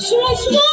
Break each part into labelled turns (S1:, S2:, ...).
S1: সময় সময়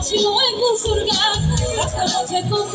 S1: আসিল বছর গান রাস্তার মাঝে কত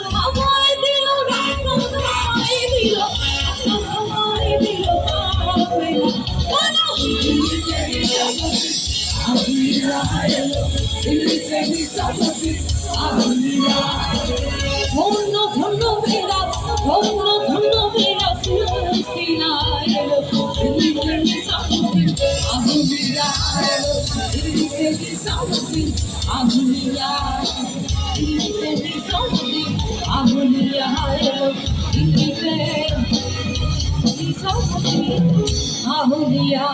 S1: ধন্য ধন্য মেরা ধন্য ধন্য মেরা সামনে আগুলিয়া আগুলিয়া আগুলিয়া আগুলিয়া